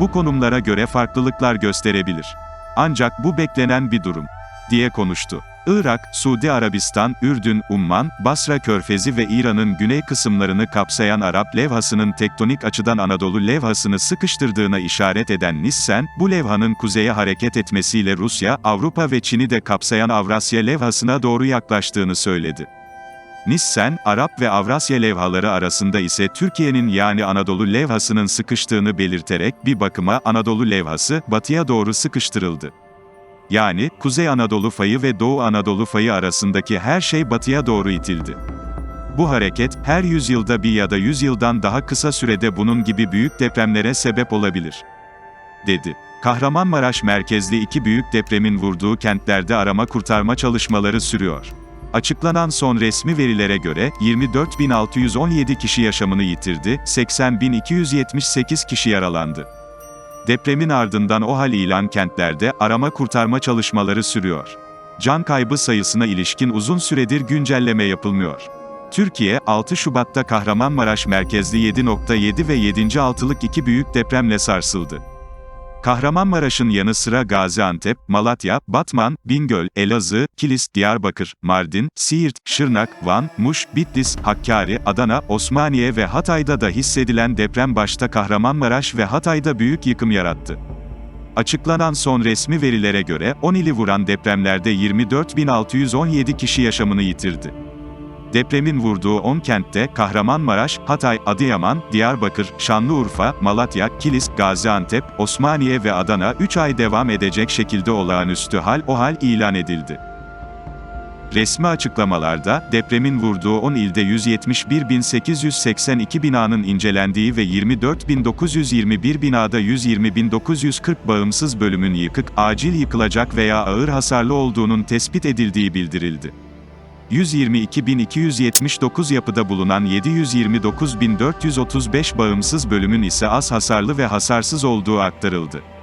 bu konumlara göre farklılıklar gösterebilir. Ancak bu beklenen bir durum, diye konuştu. Irak, Suudi Arabistan, Ürdün, Umman, Basra Körfezi ve İran'ın güney kısımlarını kapsayan Arap levhasının tektonik açıdan Anadolu levhasını sıkıştırdığına işaret eden Nissen, bu levhanın kuzeye hareket etmesiyle Rusya, Avrupa ve Çin'i de kapsayan Avrasya levhasına doğru yaklaştığını söyledi. Nissen, Arap ve Avrasya levhaları arasında ise Türkiye'nin yani Anadolu levhasının sıkıştığını belirterek bir bakıma Anadolu levhası batıya doğru sıkıştırıldı. Yani, Kuzey Anadolu fayı ve Doğu Anadolu fayı arasındaki her şey batıya doğru itildi. Bu hareket, her yüzyılda bir ya da yüzyıldan daha kısa sürede bunun gibi büyük depremlere sebep olabilir. Dedi. Kahramanmaraş merkezli iki büyük depremin vurduğu kentlerde arama kurtarma çalışmaları sürüyor. Açıklanan son resmi verilere göre, 24.617 kişi yaşamını yitirdi, 80.278 kişi yaralandı. Depremin ardından OHAL ilan kentlerde arama kurtarma çalışmaları sürüyor. Can kaybı sayısına ilişkin uzun süredir güncelleme yapılmıyor. Türkiye, 6 Şubat'ta Kahramanmaraş merkezli 7.7 ve 7.6'lık iki büyük depremle sarsıldı. Kahramanmaraş'ın yanı sıra Gaziantep, Malatya, Batman, Bingöl, Elazığ, Kilis, Diyarbakır, Mardin, Siirt, Şırnak, Van, Muş, Bitlis, Hakkari, Adana, Osmaniye ve Hatay'da da hissedilen deprem başta Kahramanmaraş ve Hatay'da büyük yıkım yarattı. Açıklanan son resmi verilere göre 10 ili vuran depremlerde 24.617 kişi yaşamını yitirdi. Depremin vurduğu 10 kentte Kahramanmaraş, Hatay, Adıyaman, Diyarbakır, Şanlıurfa, Malatya, Kilis, Gaziantep, Osmaniye ve Adana 3 ay devam edecek şekilde olağanüstü hal OHAL ilan edildi. Resmi açıklamalarda, depremin vurduğu 10 ilde 171.882 binanın incelendiği ve 24.921 binada 120.940 bağımsız bölümün yıkık, acil yıkılacak veya ağır hasarlı olduğunun tespit edildiği bildirildi. 122.279 yapıda bulunan 729.435 bağımsız bölümün ise az hasarlı ve hasarsız olduğu aktarıldı.